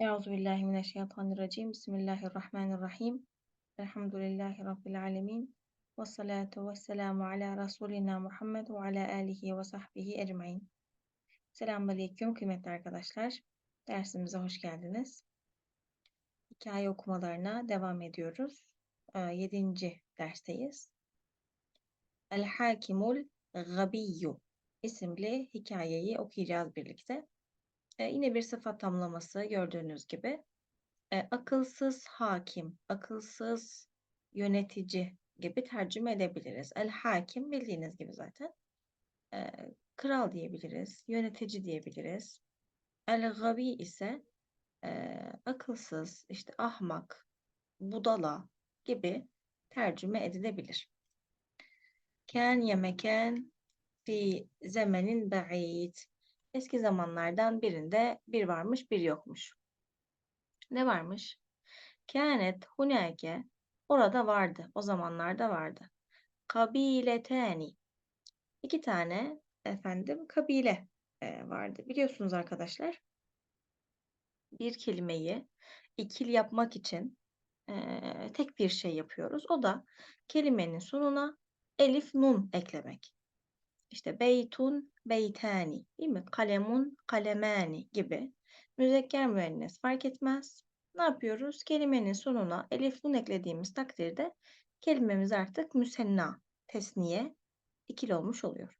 Euzubillahimineşşeytanirracim. Bismillahirrahmanirrahim. Elhamdülillahi Rabbil alemin. Ve salatu ve selamu ala Resulina Muhammed ve ala alihi ve sahbihi ecmain. Selamun Aleyküm kıymetli arkadaşlar. Dersimize hoş geldiniz. Hikaye okumalarına devam ediyoruz. Ee, yedinci dersteyiz. El Hakimul Gabiyyu isimli hikayeyi okuyacağız birlikte. E, yine bir sıfat tamlaması gördüğünüz gibi. E, akılsız hakim, akılsız yönetici gibi tercüme edebiliriz. El hakim bildiğiniz gibi zaten. E, kral diyebiliriz, yönetici diyebiliriz. El gabi ise e, akılsız, işte ahmak, budala gibi tercüme edilebilir. Ken yemeken fi zemenin ba'id. Eski zamanlardan birinde bir varmış bir yokmuş. Ne varmış? Kânet hunâke orada vardı. O zamanlarda vardı. Kabileteni. İki tane efendim kabile e, vardı. Biliyorsunuz arkadaşlar bir kelimeyi ikil yapmak için e, tek bir şey yapıyoruz. O da kelimenin sonuna elif nun eklemek. İşte beytun beytani değil mi? Kalemun kalemani gibi. Müzekker müennes fark etmez. Ne yapıyoruz? Kelimenin sonuna elif nun eklediğimiz takdirde kelimemiz artık müsenna, tesniye, ikili olmuş oluyor.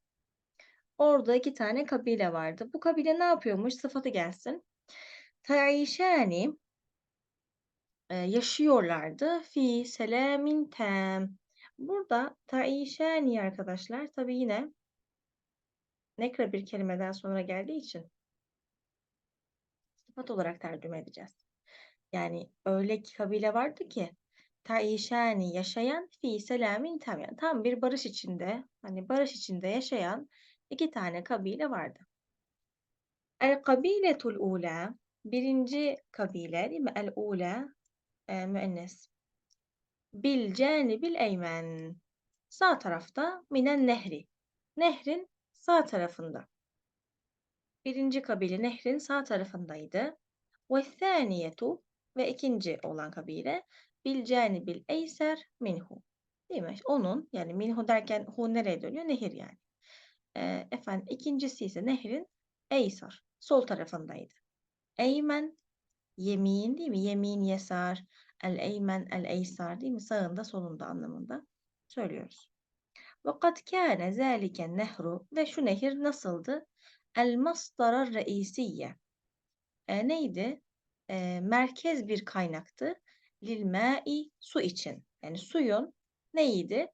Orada iki tane kabile vardı. Bu kabile ne yapıyormuş? Sıfatı gelsin. Taişani e, yaşıyorlardı. Fi selamin tem. Burada taişani arkadaşlar tabi yine nekra bir kelimeden sonra geldiği için sıfat olarak tercüme edeceğiz. Yani öyle kabile vardı ki taişani yaşayan fi selamin tam yani tam bir barış içinde hani barış içinde yaşayan iki tane kabile vardı. El kabiletul ula birinci kabile değil mi? El ula e, müennes. Bil canibil eymen. Sağ tarafta minen nehri. Nehrin sağ tarafında. Birinci kabile nehrin sağ tarafındaydı. Ve thaniyetu ve ikinci olan kabile bil canibil eyser minhu. Değil mi? Onun yani minhu derken hu nereye dönüyor? Nehir yani. Ee, efendim ikincisi ise nehrin eysar sol tarafındaydı. Eymen yemin değil mi? Yemin yesar. El eymen el eysar değil mi? Sağında solunda anlamında söylüyoruz. وَقَدْ كَانَ ذَٰلِكَ النَّهْرُ Ve şu nehir nasıldı? El-masdara reisiyye. E, neydi? E, merkez bir kaynaktı. Lil su için. Yani suyun neydi?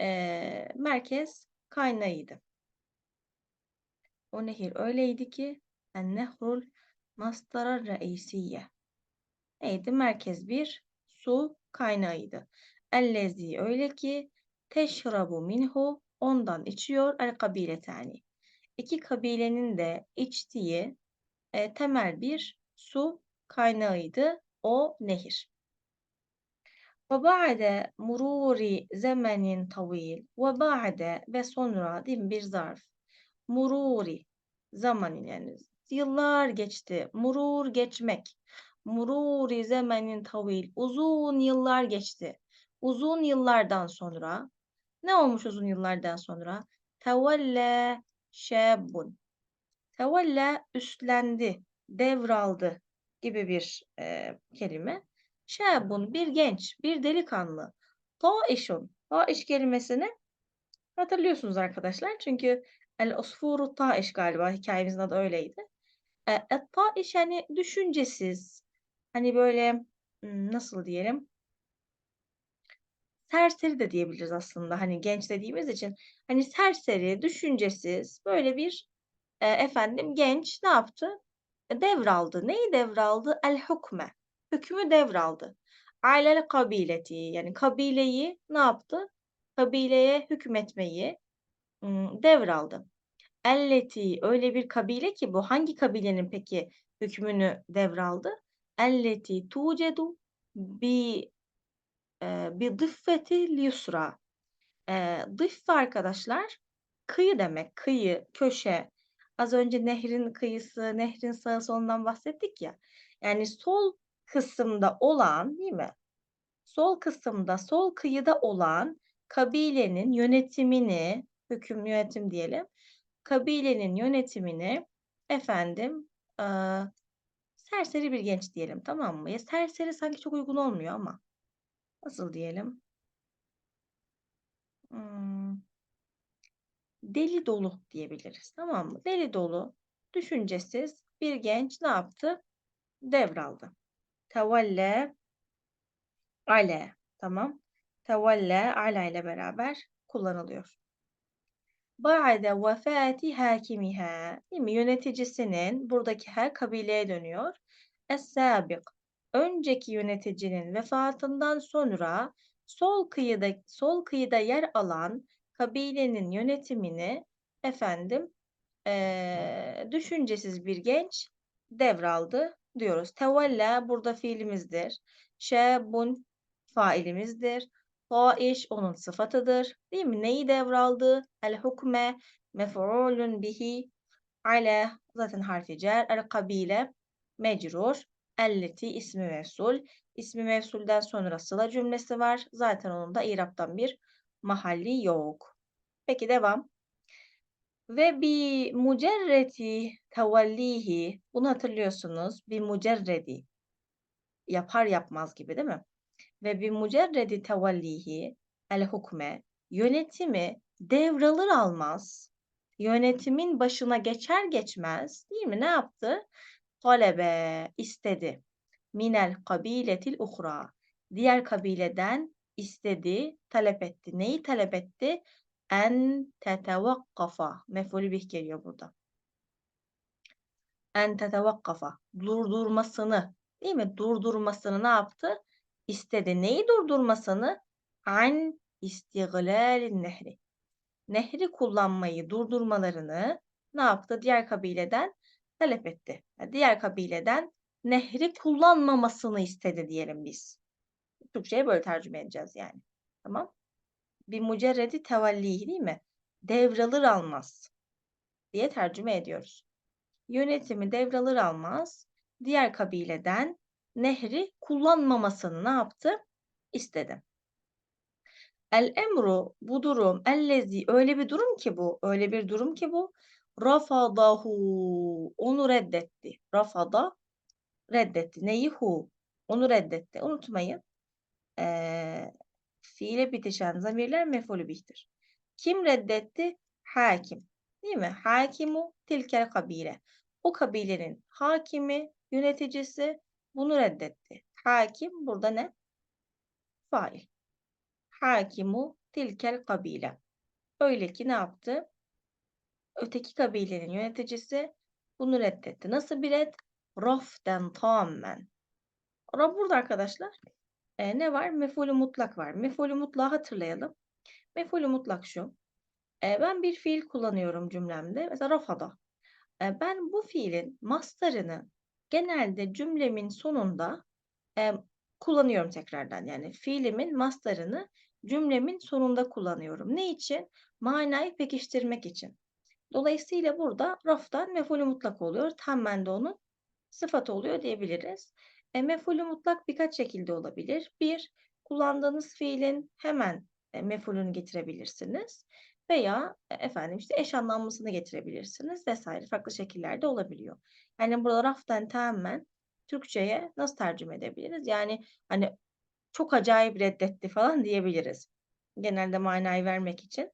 E, merkez kaynağıydı. O nehir öyleydi ki en-nehrul masdara reisiyye. Neydi? Merkez bir su kaynağıydı. Ellezi öyle ki teşrabu minhu ondan içiyor el kabiletani. İki kabilenin de içtiği e, temel bir su kaynağıydı o nehir. Ve ba'de mururi zemenin tavil ve ba'de ve sonra değil mi bir zarf. Mururi zamanın yani yıllar geçti. Murur geçmek. Mururi zemenin tavil uzun yıllar geçti. Uzun yıllardan sonra ne olmuş uzun yıllardan sonra? Tevelle şebun. Tevelle üstlendi, devraldı gibi bir e, kelime. Şebun bir genç, bir delikanlı. Taişun. Taiş kelimesini hatırlıyorsunuz arkadaşlar. Çünkü el osfuru taiş galiba hikayemizin adı öyleydi. E, e taiş yani düşüncesiz. Hani böyle nasıl diyelim? Serseri de diyebiliriz aslında hani genç dediğimiz için. Hani serseri, düşüncesiz böyle bir e, efendim genç ne yaptı? E, devraldı. Neyi devraldı? El hukme. Hükmü devraldı. Ailel kabileti yani kabileyi ne yaptı? Kabileye hükmetmeyi devraldı. Elleti öyle bir kabile ki bu hangi kabilenin peki hükmünü devraldı? Elleti tucedu bi bir dıffeti yusra. E, dıffe arkadaşlar kıyı demek. Kıyı, köşe. Az önce nehrin kıyısı, nehrin sağı solundan bahsettik ya. Yani sol kısımda olan, değil mi? Sol kısımda, sol kıyıda olan kabilenin yönetimini, hüküm yönetim diyelim. Kabilenin yönetimini efendim eee, serseri bir genç diyelim tamam mı? Ya serseri sanki çok uygun olmuyor ama. Nasıl diyelim? Hmm, deli dolu diyebiliriz tamam mı? Deli dolu, düşüncesiz bir genç ne yaptı? Devraldı. Tevalle ale tamam. Tevalle ala ile beraber kullanılıyor. Ba'de vefati hakimiha. Yöneticisinin buradaki her kabileye dönüyor. Es-sabik. Önceki yöneticinin vefatından sonra sol kıyıda sol kıyıda yer alan kabilenin yönetimini efendim eee, düşüncesiz bir genç devraldı diyoruz. Tevella burada fiilimizdir. Şebun failimizdir. Taiş onun sıfatıdır. Değil mi? Neyi devraldı? El hukme mef'ulun bihi ale zaten harfi cer. El kabile mecrur. Elleti ismi mevsul. İsmi mevsulden sonra sıla cümlesi var. Zaten onun da İrab'dan bir mahalli yok. Peki devam. Ve bi mucerreti tevallihi bunu hatırlıyorsunuz. Bir mucerredi yapar yapmaz gibi değil mi? Ve bi mucerredi tevallihi el hukme yönetimi devralır almaz yönetimin başına geçer geçmez değil mi? Ne yaptı? Talebe istedi. Minel kabiletil uhra. Diğer kabileden istedi, talep etti. Neyi talep etti? En tetevakkafa. Mef'ulü bih geliyor burada. En tetevakkafa. Durdurmasını. Değil mi? Durdurmasını ne yaptı? İstedi. Neyi durdurmasını? An istiglalin nehri. Nehri kullanmayı durdurmalarını ne yaptı? Diğer kabileden talep etti. Yani diğer kabileden nehri kullanmamasını istedi diyelim biz. Türkçe'ye böyle tercüme edeceğiz yani. Tamam. Bir mucerredi tevallihi değil mi? Devralır almaz diye tercüme ediyoruz. Yönetimi devralır almaz diğer kabileden nehri kullanmamasını ne yaptı? İstedi. El emru bu durum ellezi öyle bir durum ki bu öyle bir durum ki bu rafadahu onu reddetti. Rafada reddetti. Neyi hu? Onu reddetti. Unutmayın. Ee, fiile bitişen zamirler mef'ulü bihtir. Kim reddetti? Hakim. Değil mi? Hakimu tilkel kabile. O kabilenin hakimi, yöneticisi bunu reddetti. Hakim burada ne? Fail. Hakimu tilkel kabile. Öyle ki ne yaptı? Öteki kabilenin yöneticisi bunu reddetti. Nasıl bir red? Raften tamamen. Burada arkadaşlar e, ne var? Mefulü mutlak var. Mefulü mutlak hatırlayalım. Mefulü mutlak şu. E, ben bir fiil kullanıyorum cümlemde. Mesela rafada. E, ben bu fiilin mastarını genelde cümlemin sonunda e, kullanıyorum tekrardan. Yani fiilimin mastarını cümlemin sonunda kullanıyorum. Ne için? Manayı pekiştirmek için. Dolayısıyla burada raftan mefulü mutlak oluyor. Tammen de onun sıfatı oluyor diyebiliriz. E, mefulü mutlak birkaç şekilde olabilir. Bir, kullandığınız fiilin hemen e, mefulünü getirebilirsiniz. Veya e, efendim işte eş anlamlısını getirebilirsiniz vesaire farklı şekillerde olabiliyor. Yani burada raftan tamamen Türkçe'ye nasıl tercüme edebiliriz? Yani hani çok acayip reddetti falan diyebiliriz. Genelde manayı vermek için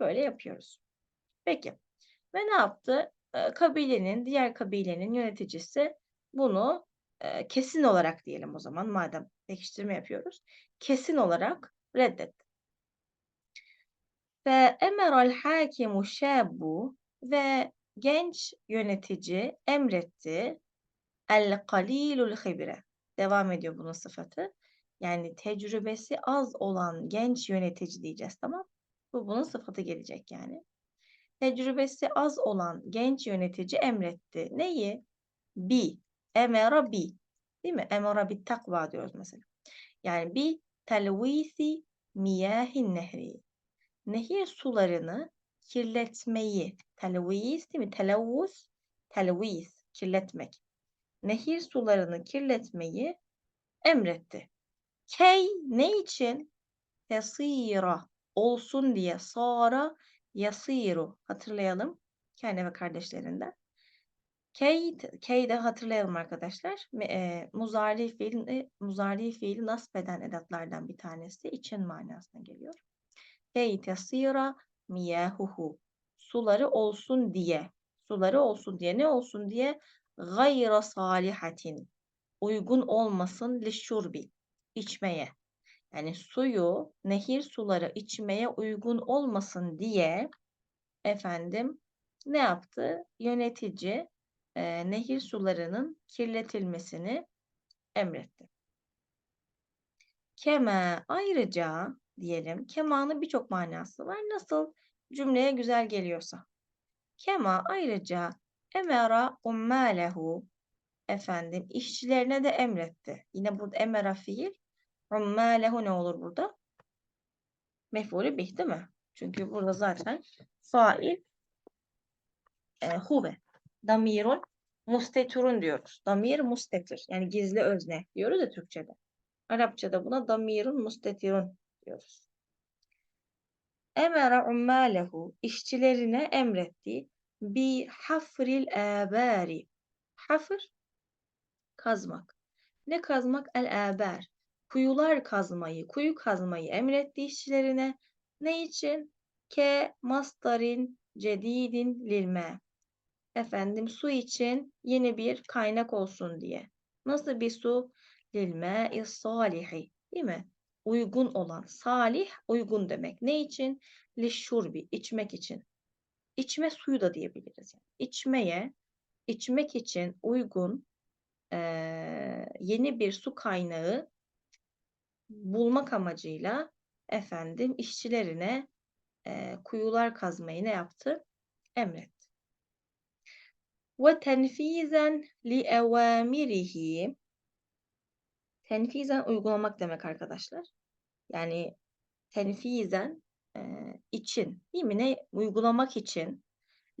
böyle yapıyoruz. Peki. Ve ne yaptı? E, kabilenin, diğer kabilenin yöneticisi bunu e, kesin olarak diyelim o zaman madem pekiştirme yapıyoruz. Kesin olarak reddetti. Ve emerel hakimu şabu ve genç yönetici emretti el kalilul hibre. Devam ediyor bunun sıfatı. Yani tecrübesi az olan genç yönetici diyeceğiz tamam. Bu bunun sıfatı gelecek yani. Tecrübesi az olan genç yönetici emretti. Neyi? Bi. Emera bi. Değil mi? Emera bi takva diyoruz mesela. Yani bi telvisi miyahin nehri. Nehir sularını kirletmeyi, telvis değil mi? Televvus, telvis, kirletmek. Nehir sularını kirletmeyi emretti. Key ne için? Tesira olsun diye. Sara yasiru. Hatırlayalım. Kendi ve kardeşlerinden. Key, key de hatırlayalım arkadaşlar. E, muzari fiil, muzari fiili nasb eden edatlardan bir tanesi. için manasına geliyor. Key tesira miyahuhu. Suları olsun diye. Suları olsun diye. Ne olsun diye? Gayra salihatin. Uygun olmasın lişurbi. içmeye. Yani suyu, nehir suları içmeye uygun olmasın diye efendim ne yaptı? Yönetici e, nehir sularının kirletilmesini emretti. Kema ayrıca diyelim. Kemanın birçok manası var. Nasıl cümleye güzel geliyorsa. Kema ayrıca emera ummalehu efendim işçilerine de emretti. Yine burada emera fiil. Ummalehu ne olur burada? Mef'ulü bih değil mi? Çünkü burada zaten fail e, huve. Damirun musteturun diyoruz. Damir mustetir. Yani gizli özne diyoruz ya Türkçe'de. Arapçada buna damirun mustetirun diyoruz. Emera ummalehu işçilerine emretti bi hafril abari. Hafır kazmak. Ne kazmak? El abar. Kuyular kazmayı, kuyu kazmayı emretti işçilerine. Ne için? Ke masdarin cedidin lilme. Efendim su için yeni bir kaynak olsun diye. Nasıl bir su? Lilme salihi. Değil mi? Uygun olan. Salih uygun demek. Ne için? Lişşurbi. içmek için. İçme suyu da diyebiliriz. Yani. İçmeye, içmek için uygun e, yeni bir su kaynağı bulmak amacıyla efendim işçilerine e, kuyular kazmayı ne yaptı? Emretti. Ve tenfizen li evamirihi tenfizen uygulamak demek arkadaşlar. Yani tenfizen e, için değil mi? Ne? Uygulamak için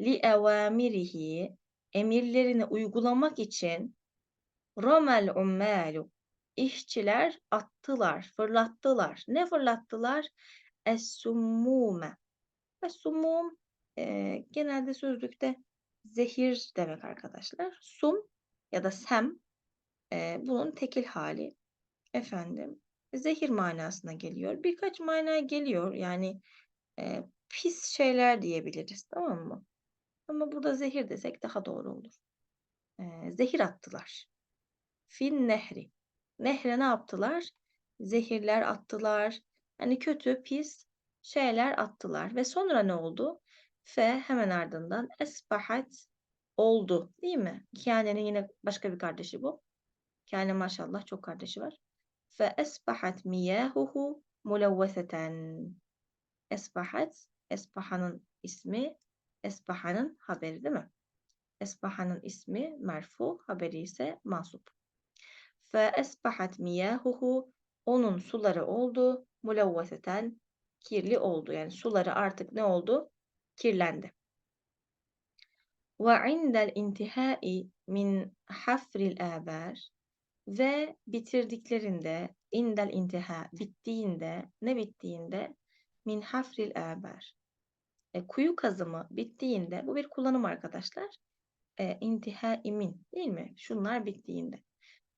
li evamirihi emirlerini uygulamak için romel ummalu işçiler attılar, fırlattılar. Ne fırlattılar? Es-summume. Es-summum e, genelde sözlükte zehir demek arkadaşlar. Sum ya da sem e, bunun tekil hali. Efendim zehir manasına geliyor. Birkaç mana geliyor. Yani e, pis şeyler diyebiliriz. Tamam mı? Ama burada zehir desek daha doğru olur. E, zehir attılar. Fin nehri. Nehre ne yaptılar? Zehirler attılar. Hani kötü, pis şeyler attılar. Ve sonra ne oldu? Fe hemen ardından esbahat oldu. Değil mi? Kiane'nin yine başka bir kardeşi bu. Kiane maşallah çok kardeşi var. Fe esbahat miyahuhu mulevveseten. Esbahat, Esbahan'ın ismi, Esbahan'ın haberi değil mi? Esbahan'ın ismi merfu, haberi ise mansup. Fe esbahat miyahuhu onun suları oldu. Mulevveseten kirli oldu. Yani suları artık ne oldu? Kirlendi. Ve indel intihai min hafril abar ve bitirdiklerinde indel intiha bittiğinde ne bittiğinde min hafril abar e, kuyu kazımı bittiğinde bu bir kullanım arkadaşlar. E, intiha imin değil mi? Şunlar bittiğinde.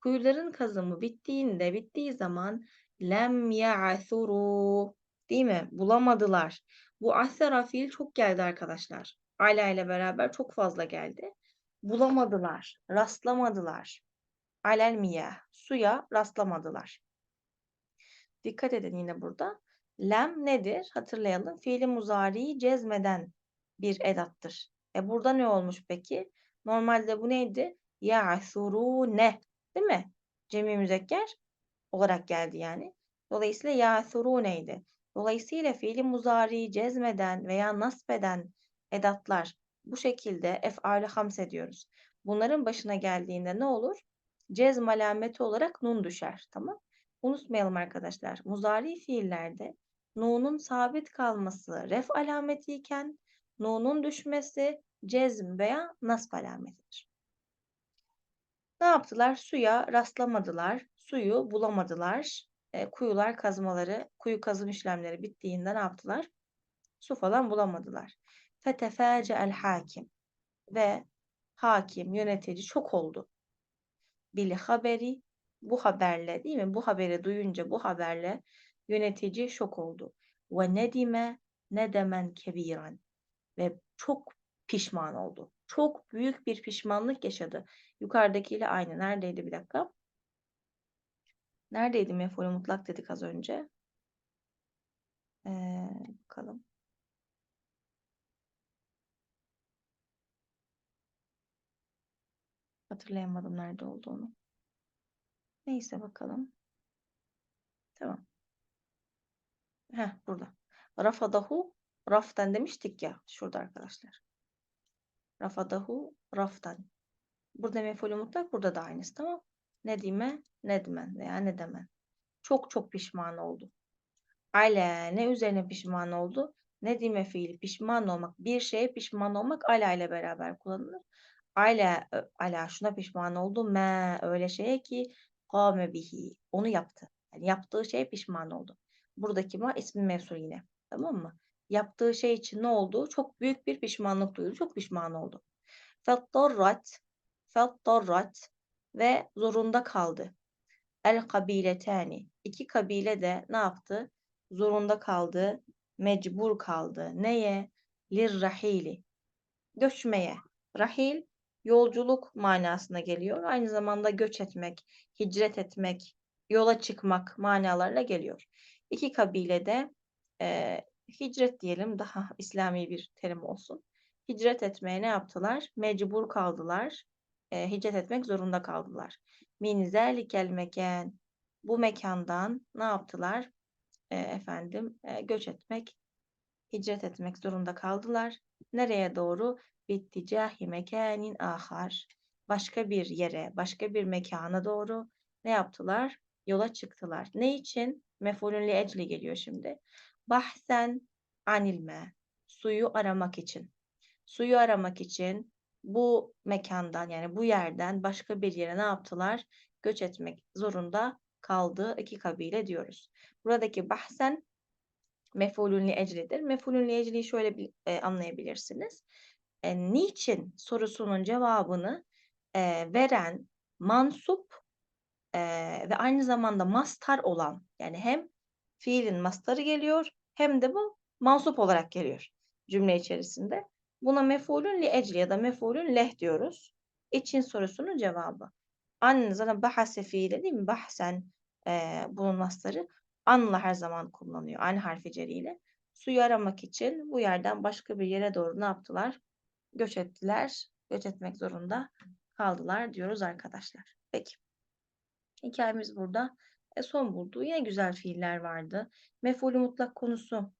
Kuyuların kazımı bittiğinde, bittiği zaman lem ya'thuru değil mi? Bulamadılar. Bu asera fiil çok geldi arkadaşlar. Ala ile beraber çok fazla geldi. Bulamadılar, rastlamadılar. Alel miyah, suya rastlamadılar. Dikkat edin yine burada. Lem nedir? Hatırlayalım. Fiili muzariyi cezmeden bir edattır. E burada ne olmuş peki? Normalde bu neydi? Ya'thurune Değil mi? Cemi müzekker olarak geldi yani. Dolayısıyla yâthurûneydi. Dolayısıyla fiili muzari cezmeden veya nasbeden edatlar bu şekilde ef'alü hamse diyoruz. Bunların başına geldiğinde ne olur? Cezm alameti olarak nun düşer. Tamam. Unutmayalım arkadaşlar. Muzari fiillerde nunun sabit kalması ref alametiyken nunun düşmesi cezm veya nasb alametidir. Ne yaptılar? Suya rastlamadılar, suyu bulamadılar. E, kuyular kazmaları, kuyu kazım işlemleri bittiğinde ne yaptılar? Su falan bulamadılar. el hakim ve hakim, yönetici çok oldu. Bil haberi bu haberle değil mi? Bu haberi duyunca bu haberle yönetici şok oldu. Ve nedime nedemen kebiran ve çok pişman oldu. Çok büyük bir pişmanlık yaşadı. Yukarıdakiyle aynı. Neredeydi bir dakika? Neredeydi mef'ulü mutlak dedik az önce? Ee, bakalım. Hatırlayamadım nerede olduğunu. Neyse bakalım. Tamam. Heh burada. Rafadahu raftan demiştik ya. Şurada arkadaşlar. Rafadahu raftan. Burada mefulü mutlak burada da aynısı tamam. Nedime nedmen veya nedemen. Çok çok pişman oldu. Ala ne üzerine pişman oldu? Nedime fiili pişman olmak. Bir şeye pişman olmak ala ile beraber kullanılır. Ala, ala şuna pişman oldu. Me öyle şeye ki kâme bihi. Onu yaptı. Yani yaptığı şeye pişman oldu. Buradaki ma ismi mevsul yine. Tamam mı? Yaptığı şey için ne oldu? Çok büyük bir pişmanlık duydu. Çok pişman oldu. Fettarrat fettarrat ve zorunda kaldı. El kabiletani. İki kabile de ne yaptı? Zorunda kaldı, mecbur kaldı. Neye? Lirrahili. Göçmeye. Rahil yolculuk manasına geliyor. Aynı zamanda göç etmek, hicret etmek, yola çıkmak manalarla geliyor. İki kabile de e, hicret diyelim daha İslami bir terim olsun. Hicret etmeye ne yaptılar? Mecbur kaldılar. E, hicret etmek zorunda kaldılar. Min zelikel mekan. Bu mekandan ne yaptılar? E, efendim e, göç etmek, hicret etmek zorunda kaldılar. Nereye doğru? Bitticahi mekanin ahar. Başka bir yere, başka bir mekana doğru ne yaptılar? Yola çıktılar. Ne için? Mefulün li ecli geliyor şimdi. Bahsen anilme. Suyu aramak için. Suyu aramak için bu mekandan yani bu yerden başka bir yere ne yaptılar? Göç etmek zorunda kaldı iki kabile diyoruz. Buradaki bahsen mefulün li ecridir. Mefulün li ecriyi şöyle bir, e, anlayabilirsiniz. E, niçin sorusunun cevabını e, veren mansup e, ve aynı zamanda mastar olan yani hem fiilin mastarı geliyor hem de bu mansup olarak geliyor cümle içerisinde. Buna mefulün li ecli ya da mefulün leh diyoruz. İçin sorusunun cevabı. An zaten bahase fiili değil mi? Bahsen e, bunun mastarı anla her zaman kullanıyor. An harfi ceriyle. Suyu aramak için bu yerden başka bir yere doğru ne yaptılar? Göç ettiler. Göç etmek zorunda kaldılar diyoruz arkadaşlar. Peki. Hikayemiz burada e, son buldu. Yine güzel fiiller vardı. Mefulü mutlak konusu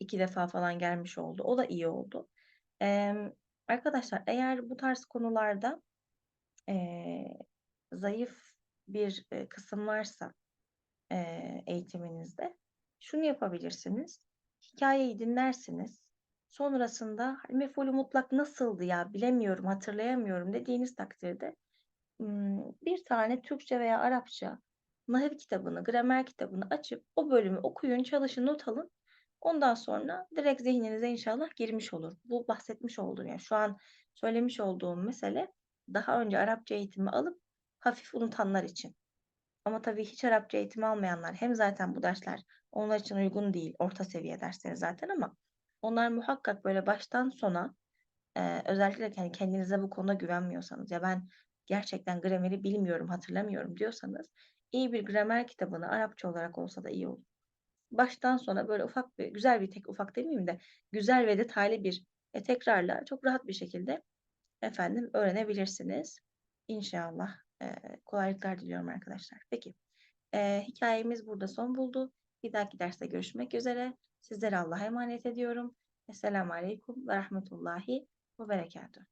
iki defa falan gelmiş oldu. O da iyi oldu. Ee, arkadaşlar eğer bu tarz konularda e, zayıf bir e, kısım varsa e, eğitiminizde şunu yapabilirsiniz. Hikayeyi dinlersiniz. Sonrasında hani mefulü mutlak nasıldı ya bilemiyorum hatırlayamıyorum dediğiniz takdirde bir tane Türkçe veya Arapça nahiv kitabını, gramer kitabını açıp o bölümü okuyun, çalışın, not alın. Ondan sonra direkt zihninize inşallah girmiş olur. Bu bahsetmiş olduğum yani şu an söylemiş olduğum mesele daha önce Arapça eğitimi alıp hafif unutanlar için. Ama tabii hiç Arapça eğitimi almayanlar hem zaten bu dersler onlar için uygun değil. Orta seviye dersleri zaten ama onlar muhakkak böyle baştan sona e, özellikle yani kendinize bu konuda güvenmiyorsanız ya ben gerçekten grameri bilmiyorum, hatırlamıyorum diyorsanız iyi bir gramer kitabını Arapça olarak olsa da iyi olur. Baştan sona böyle ufak bir, güzel bir tek ufak demeyeyim de güzel ve detaylı bir e, tekrarla çok rahat bir şekilde efendim öğrenebilirsiniz. İnşallah e, kolaylıklar diliyorum arkadaşlar. Peki e, hikayemiz burada son buldu. Bir dahaki derste görüşmek üzere. Sizlere Allah'a emanet ediyorum. Esselamu Aleyküm ve Rahmetullahi ve Berekatuhu.